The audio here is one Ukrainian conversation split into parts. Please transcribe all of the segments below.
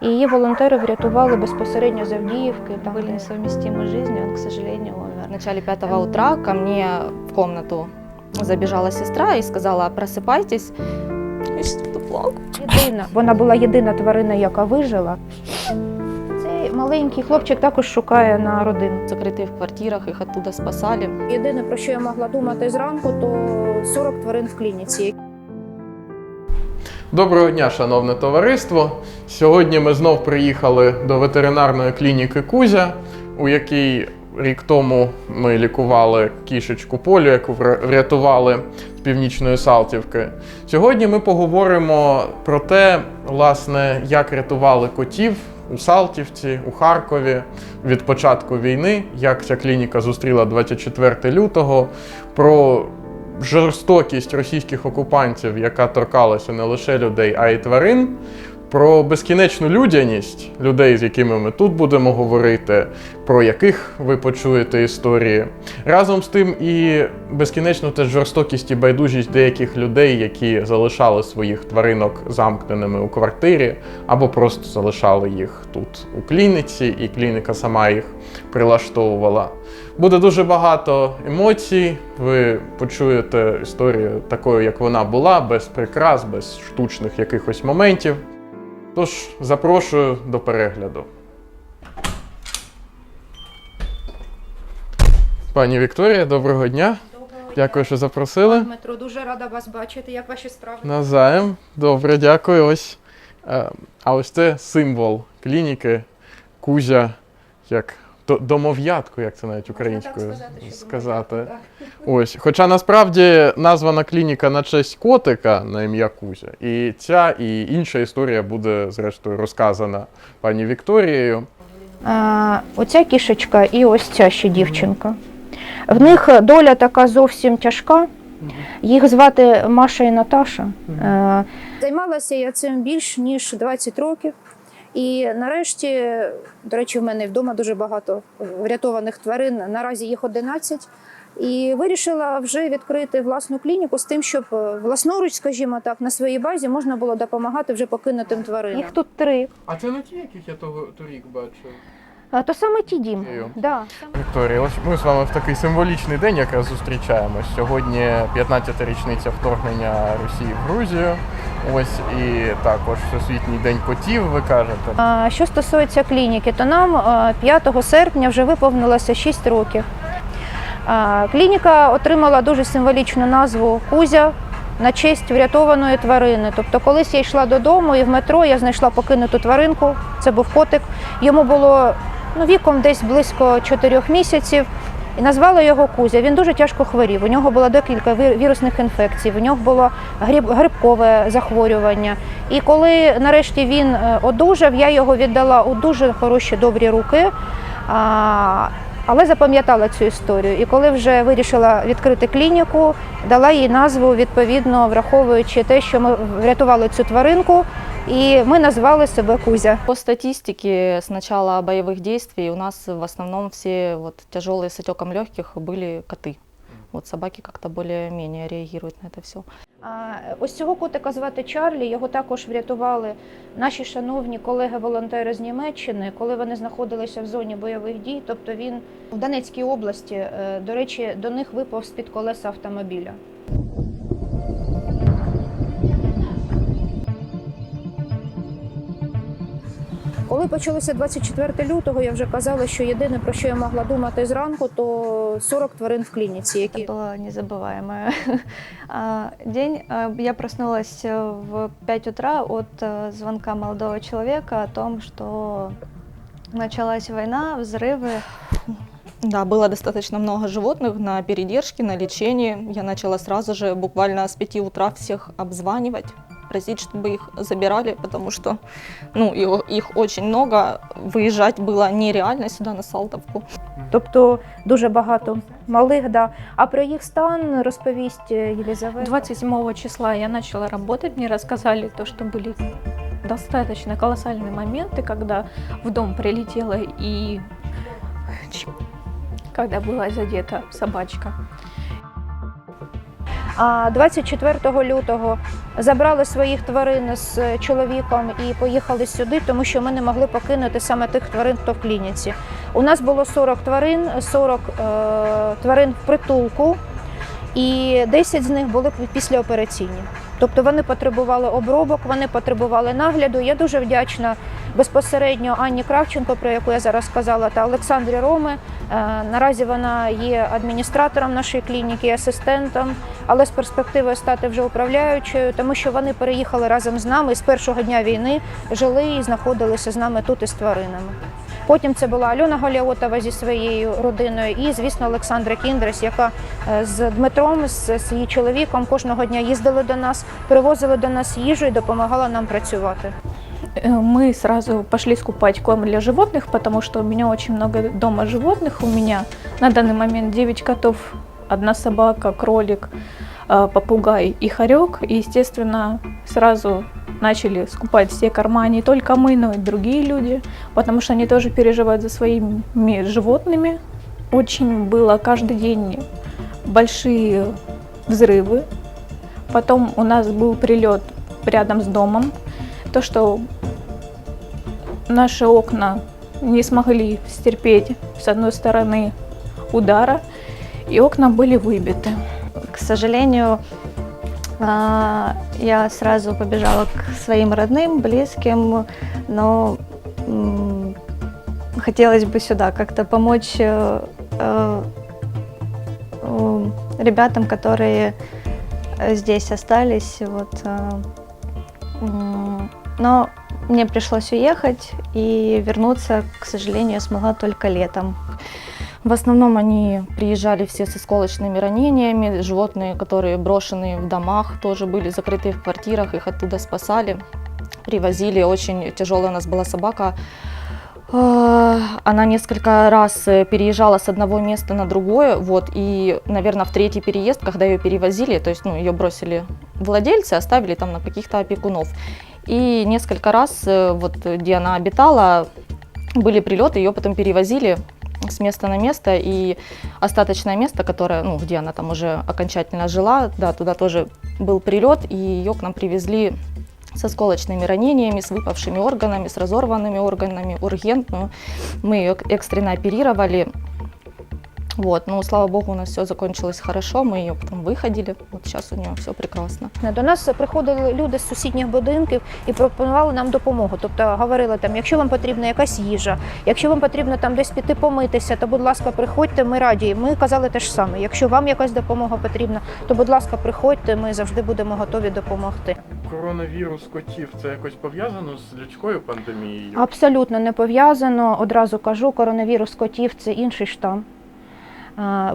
І її волонтери врятували безпосередньо з Авдіївки. Там, были де- несовместимы с жизнью, он, к сожалению, умер. В начале пятого утра ко мне в комнату забежала сестра и сказала, просыпайтесь. И что-то плакала. Єдина, вона була єдина тварина, яка вижила. Цей маленький хлопчик також шукає на родину. Закрытые в квартирах, их оттуда спасали. Єдине, про що я могла думати зранку, то 40 тварин в клініці. Доброго дня, шановне товариство. Сьогодні ми знов приїхали до ветеринарної клініки Кузя, у якій рік тому ми лікували кішечку Полю, яку врятували з північної Салтівки. Сьогодні ми поговоримо про те, власне, як рятували котів у Салтівці, у Харкові від початку війни, як ця клініка зустріла 24 лютого, про жорстокість російських окупантів, яка торкалася не лише людей, а й тварин, про безкінечну людяність людей, з якими ми тут будемо говорити, про яких ви почуєте історії. Разом з тим і безкінечну теж жорстокість і байдужість деяких людей, які залишали своїх тваринок замкненими у квартирі, або просто залишали їх тут у клініці, і клініка сама їх прилаштовувала. Буде дуже багато емоцій. Ви почуєте історію такою, як вона була, без прикрас, без штучних якихось моментів. Тож запрошую до перегляду. Пані Вікторія, доброго дня. Дякую, що запросили. Дмитро, дуже рада вас бачити. Як ваші справи? Назаєм. Добре, дякую. Ось. Е, А ось це символ клініки Кузя, як домов'ятку, як це навіть українською сказати. Ось. Хоча насправді названа клініка на честь котика на ім'я Кузя. І ця і інша історія буде, зрештою, розказана пані Вікторією. А, оця кішечка і ось ця ще дівчинка. В них доля така зовсім тяжка. Їх звати Маша і Наташа. Займалася я цим більш ніж 20 років. І нарешті, до речі, в мене вдома дуже багато врятованих тварин. Наразі їх 11. І вирішила вже відкрити власну клініку з тим, щоб е, власноруч, скажімо так, на своїй базі можна було допомагати вже покинутим тваринам. Їх тут три. А це не ті, яких я того торік бачив. А, то саме ті дім. Да. Вікторія, ось ми з вами в такий символічний день якраз зустрічаємось. Сьогодні 15-та річниця вторгнення Росії в Грузію. Ось і також Всесвітній день котів, ви кажете. А, Що стосується клініки, то нам а, 5 серпня вже виповнилося 6 років. А, Клініка отримала дуже символічну назву Кузя на честь врятованої тварини. Тобто, колись я йшла додому і в метро я знайшла покинуту тваринку. Це був котик. Йому було ну, віком десь близько 4 місяців. І назвали його Кузя. Він дуже тяжко хворів. У нього було декілька ві- вірусних інфекцій, у нього було гриб, грибкове захворювання. І коли нарешті він е, одужав, я його віддала у дуже хороші добрі руки А, але запам'ятала цю історію. І коли вже вирішила відкрити клініку, дала їй назву відповідно, враховуючи те, що ми врятували цю тваринку, і ми назвали себе Кузя. По статистике, с начала боевых действий у нас в основном все вот тяжелые с отеком легких были коты. Вот собаки как-то более-менее реагируют на это все. Ось цього котика звати Чарлі. Його також врятували наші шановні колеги-волонтери з Німеччини, коли вони знаходилися в зоні бойових дій. Тобто він в Донецькій області, е, до речі, до них випав з-під колеса автомобіля. Коли почалося 24 лютого, я вже казала, що єдине про що я могла думати зранку, то 40 тварин в клініці, які Это было незабываемое. А, День а, я проснулась э, в 5 утра от э, звонка молодого человека о том, что началась война, взрывы. Да, было достаточно много животных на передержке, на лечении. Я начала сразу же, буквально с 5 утра, всех обзванивать, просить, чтобы их забирали, потому что ну, и- их очень много. Выезжать было нереально сюда, на Салтовку. тобто дуже багато малих. Да. А про їх стан розповість е, Єлізавета. 27 числа я начала работать, мне рассказали то, что были достаточно колоссальные моменты, когда в дом прилетела и когда была задета собачка. А 24 лютого забрали своїх тварин з чоловіком і поїхали сюди, тому що ми не могли покинути саме тих тварин, хто в клініці. У нас було 40 тварин, 40 е, тварин в притулку, і 10 з них були післяопераційні. Тобто вони потребували обробок, вони потребували нагляду. Я дуже вдячна безпосередньо Анні Кравченко, про яку я зараз сказала, та Олександрі Роми. Е, Наразі вона є адміністратором нашої клініки, асистентом, але з перспективою стати вже управляючою, тому що вони переїхали разом з нами і з першого дня війни жили і знаходилися з нами тут із тваринами. Потім це була Альона Галіотова зі своєю родиною, і, звісно, Олександра Кіндрес, яка е, з Дмитром, з з її чоловіком кожного дня їздили до нас, привозили до нас їжу і допомагала нам працювати. Э, Мы сразу пошли скупать корм для животных, потому что у меня очень много дома животных. У меня на данный момент 9 котов, одна собака, кролик, э, попугай и хорек. И, естественно, сразу начали скупать все корма не только мы, но и другие люди, потому что они тоже переживают за своими животными. Очень было каждый день большие взрывы. Потом у нас был прилет рядом с домом. То, что наши окна не смогли стерпеть, с одной стороны, удара, и окна были выбиты. К сожалению, а, я сразу побежала к своим родным, близким, но хотелось бы сюда как-то помочь э, э, ребятам, которые здесь остались. Вот, э, но мне пришлось уехать и вернуться, к сожалению, я смогла только летом. В основном они приезжали все с осколочными ранениями, животные, которые брошенные в домах, тоже были закрытые в квартирах, их оттуда спасали, привозили. Очень тяжелая у нас была собака. Э, Она несколько раз э, переезжала с одного места на другое, вот, и, наверное, в третий переезд, когда ее перевозили, то есть, ну, ее бросили владельцы, оставили там на каких-то опекунов. И несколько раз, э, вот, где она обитала, были прилеты, ее потом перевозили с места на место, и остаточное место, которое, ну, где она там уже окончательно жила, да, туда тоже был прилет, и ее к нам привезли с осколочными ранениями, с выпавшими органами, с разорванными органами, ургентную. Мы ее экстренно оперировали. Вот, ну, слава богу, у нас все закончилось хорошо, мы ее потом выходили, вот сейчас у нее все прекрасно. До нас приходили люди з сусідніх будинків і пропонували нам допомогу. Тобто говорили там, якщо вам потрібна якась їжа, якщо вам потрібно там десь піти помитися, то будь ласка, приходьте, ми раді. Ми казали те ж саме. Якщо вам якась допомога потрібна, то будь ласка, приходьте, ми завжди будемо готові допомогти. Коронавірус котів це якось пов'язано з людською пандемією? Абсолютно не пов'язано. Одразу кажу, коронавірус котів це інший штам.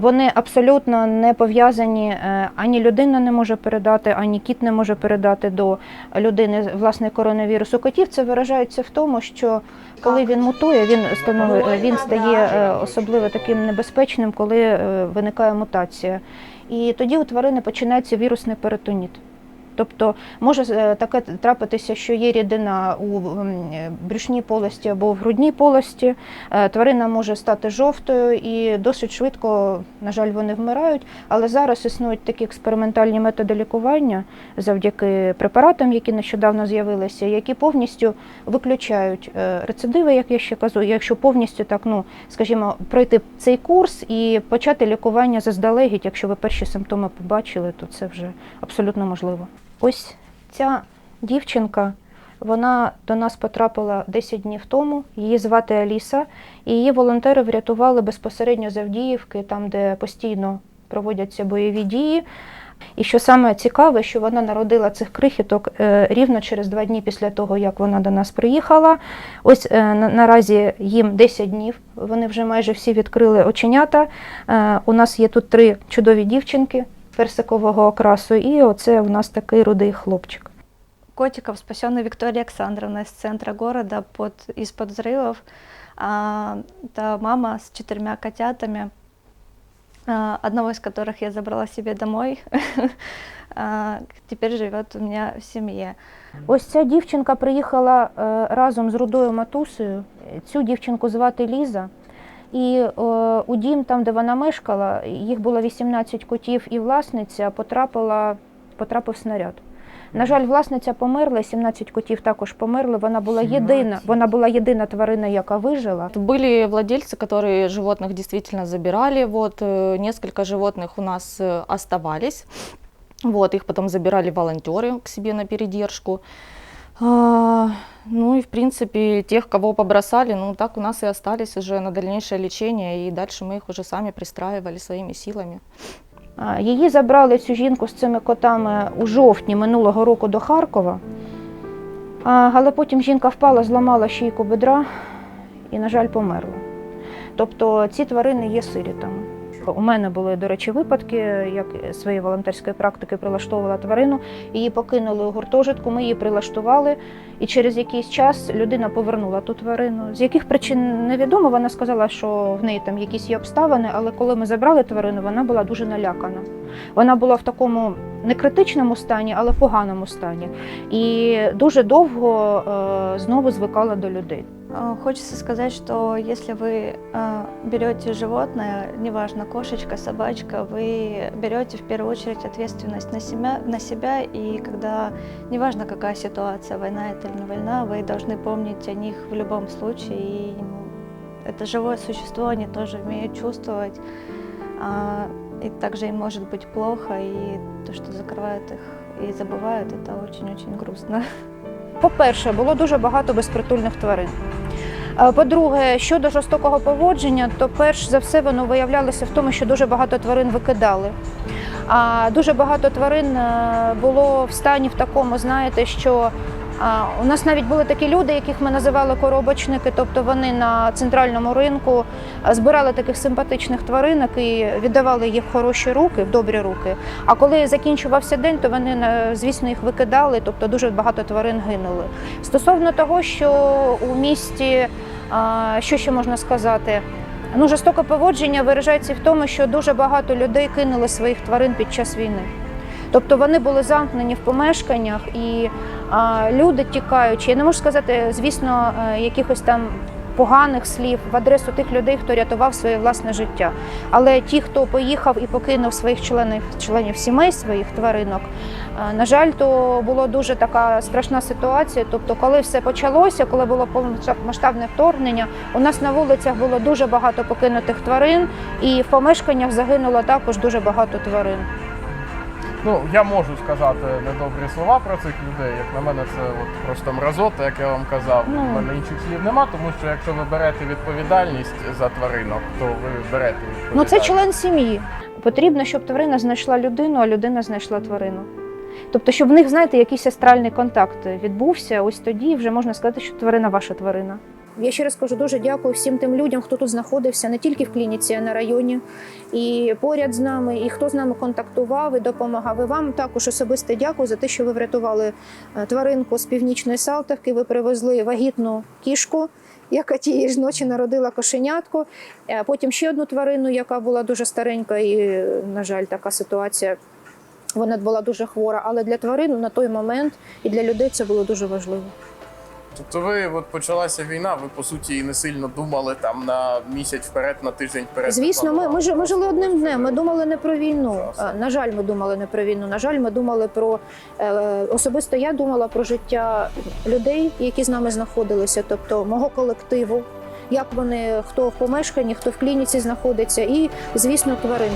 Вони абсолютно не пов'язані, е, ані людина не може передати, ані кіт не може передати до людини власне коронавірусу. Котів це виражається в тому, що коли він мутує, він становить, він стає е, особливо таким небезпечним, коли е, виникає мутація. І тоді у тварини починається вірусний перитоніт. Тобто може е, таке трапитися, що є рідина у е, брюшній полості або в грудній полості. Е, Тварина може стати жовтою і досить швидко, на жаль, вони вмирають. Але зараз існують такі експериментальні методи лікування завдяки препаратам, які нещодавно з'явилися, які повністю виключають рецидиви, як я ще кажу, якщо повністю так, ну скажімо, пройти цей курс і почати лікування заздалегідь, якщо ви перші симптоми побачили, то це вже абсолютно можливо. Ось ця дівчинка, вона до нас потрапила 10 днів тому. Її звати Аліса, і її волонтери врятували безпосередньо з Авдіївки, там, де постійно проводяться бойові дії. І що саме цікаве, що вона народила цих крихіток е, рівно через два дні після того, як вона до нас приїхала. Ось е, наразі їм 10 днів. Вони вже майже всі відкрили оченята. Е, у нас є тут три чудові дівчинки персикового окрасу, і оце у нас такий рудий хлопчик. котиков, спасенный Викторией Александровной из центра города под, из-под взрывов. А, это мама с четырьмя котятами, а, одного из которых я забрала себе домой. А, Теперь живет у меня в семье. Ось ця дівчинка приїхала е, разом з рудою матусею. Цю дівчинку звати Ліза. І е, у дім, там, де вона мешкала, їх було 18 котів, і власниця потрапила, потрапив снаряд. На жаль, власниця померла, 17 котів також померли. Вона була єдина, вона була єдина тварина, яка вижила. Были владельцы, которые животных действительно забирали. Вот э, несколько животных у нас э, оставались. Вот их потом забирали волонтеры к себе на передержку. Ну и в принципе тех, кого побросали, ну так у нас и остались уже на дальнейшее лечение, и дальше мы их уже сами пристраивали своими силами. Її забрали цю жінку з цими котами у жовтні минулого року до Харкова. Але потім жінка впала, зламала шийку бедра і, на жаль, померла. Тобто ці тварини є сирітами. У мене були, до речі, випадки, як своєї волонтерської практики прилаштовувала тварину, її покинули у гуртожитку, ми її прилаштували, і через якийсь час людина повернула ту тварину. З яких причин невідомо, вона сказала, що в неї там якісь є обставини, але коли ми забрали тварину, вона була дуже налякана. Вона була в такому не критичному стані, але поганому стані. І дуже довго е, знову звикала до людей. Э, Хочется сказать, что если вы э, берете животное, неважно, кошечка, собачка, вы берете в первую очередь ответственность на себя, на себя, и когда, неважно какая ситуация, война это или не война, вы должны помнить о них в любом случае. И ну, это живое существо, они тоже умеют чувствовать, а, и также им может быть плохо, и то, что закрывают их и забывают, это очень-очень грустно. По-перше, було дуже багато безпритульних тварин. Е, По-друге, щодо жорстокого поводження, то перш за все воно виявлялося в тому, що дуже багато тварин викидали. А дуже багато тварин е, було в стані в такому, знаєте, що у нас навіть були такі люди, яких ми називали коробочники, тобто вони на центральному ринку збирали таких симпатичних тваринок і віддавали їх в хороші руки, в добрі руки. А коли закінчувався день, то вони, звісно, їх викидали, тобто дуже багато тварин гинули. Стосовно того, що у місті, що ще можна сказати? Ну, жорстоке поводження виражається в тому, що дуже багато людей кинули своїх тварин під час війни. Тобто вони були замкнені в помешканнях, і люди тікаючи, я не можу сказати, звісно, е, якихось там поганих слів в адресу тих людей, хто рятував своє власне життя. Але ті, хто поїхав і покинув своїх членів, членів сімей своїх тваринок, е, на жаль, то була дуже така страшна ситуація. Тобто, коли все почалося, коли було повномасштабне вторгнення, у нас на вулицях було дуже багато покинутих тварин, і в помешканнях загинуло також дуже багато тварин. Ну, я можу сказати недобрі слова про цих людей. Як на мене, це от просто мразота, як я вам казав. Ну. У мене інших слів нема, тому що якщо ви берете відповідальність за тваринок, то ви берете відповідальність. Ну це член сім'ї. Потрібно, щоб тварина знайшла людину, а людина знайшла тварину. Тобто, щоб в них, знаєте, якийсь астральний контакт відбувся, ось тоді вже можна сказати, що тварина ваша тварина. Я ще раз кажу дуже дякую всім тим людям, хто тут знаходився, не тільки в клініці, а на районі, і поряд з нами, і хто з нами контактував і допомагав. І вам також особисто дякую за те, що ви врятували е, тваринку з північної Салтівки. Ви привезли вагітну кішку, яка тієї ж ночі народила кошенятку. Е, Потім ще одну тварину, яка була дуже старенька, і, на жаль, така ситуація. Вона була дуже хвора, але для тварин на той момент і для людей це було дуже важливо. Тобто ви от почалася війна, ви по суті і не сильно думали там на місяць вперед, на тиждень вперед. Звісно, ми, ми, ж- ми жили одним днем. Ми думали не про війну. На жаль, ми думали не про війну. На жаль, ми думали про е, особисто. Я думала про життя людей, які з нами знаходилися, тобто мого колективу. Як вони хто в помешканні, хто в клініці знаходиться, і звісно, тварин.